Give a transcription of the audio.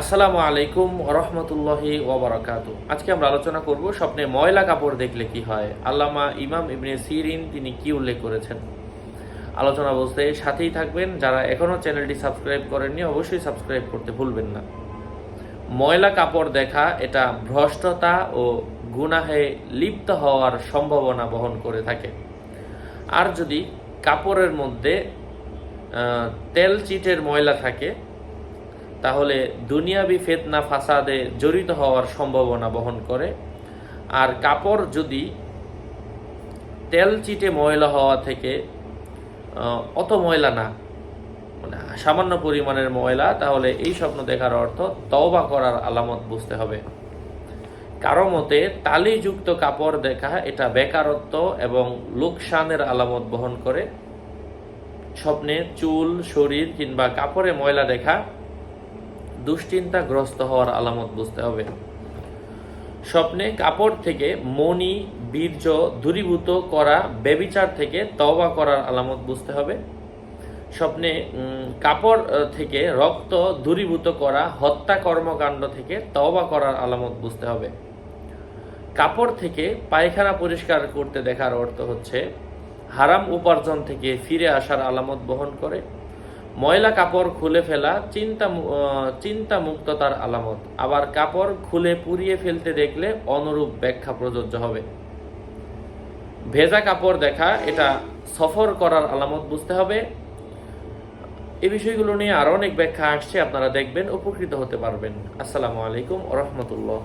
আসসালামু আলাইকুম রহমতুল্লাহি ওবরাকাত আজকে আমরা আলোচনা করব স্বপ্নে ময়লা কাপড় দেখলে কি হয়। আল্লামা ইমাম ইবনে সিরিন তিনি কি উল্লেখ করেছেন? আলোচনা বলতে সাথেই থাকবেন। যারা এখনও চ্যানেলটি সাবস্ক্রাইব করেননি, অবশ্যই সাবস্ক্রাইব করতে ভুলবেন না। ময়লা কাপড় দেখা, এটা ভ্রষ্টতা ও গুনাহে লিপ্ত হওয়ার সম্ভাবনা বহন করে থাকে। আর যদি কাপড়ের মধ্যে তেল চিটের ময়লা থাকে তাহলে দুনিয়াবি ফেতনা, ফাসাদে জড়িত হওয়ার সম্ভাবনা বহন করে। আর কাপড় যদি তেল চিটে ময়লা হওয়া থেকে অত ময়লা না মানে সামান্য পরিমাণের ময়লা, তাহলে এই স্বপ্ন দেখার অর্থ তওবা করার আলামত বুঝতে হবে। কারও মতে তালিযুক্ত কাপড় দেখা এটা বেকারত্ব এবং লোকসানের আলামত বহন করে। স্বপ্নে চুল, শরীর কিংবা কাপড়ে ময়লা দেখা দুশ্চিন্তাগ্রস্ত হওয়ার আলামত বুঝতে হবে। স্বপ্নে কাপড় থেকে মণি, বীর্য দূরীভূত করা বেবিচার থেকে তওবা করার আলামত বুঝতে হবে। স্বপ্নে কাপড় থেকে রক্ত দূরীভূত করা, হত্যা কর্মকাণ্ড থেকে তওবা করার আলামত বুঝতে হবে। কাপড় থেকে পায়খানা পরিষ্কার করতে দেখার অর্থ হচ্ছে হারাম উপার্জন থেকে ফিরে আসার আলামত বহন করে। ময়লা কাপড় খুলে ফেলা, চিন্তা চিন্তা মুক্ততার আলামত। আবার কাপড় খুলে পুড়িয়ে ফেলতে দেখলে অনুরূপ ব্যাখ্যা প্রযোজ্য হবে। ভেজা কাপড় দেখা, এটা সফর করার আলামত বুঝতে হবে। এই বিষয়গুলো নিয়ে আরও অনেক ব্যাখ্যা আসছে, আপনারা দেখবেন, উপকৃত হতে পারবেন। আসসালামু আলাইকুম রহমতুল্লাহ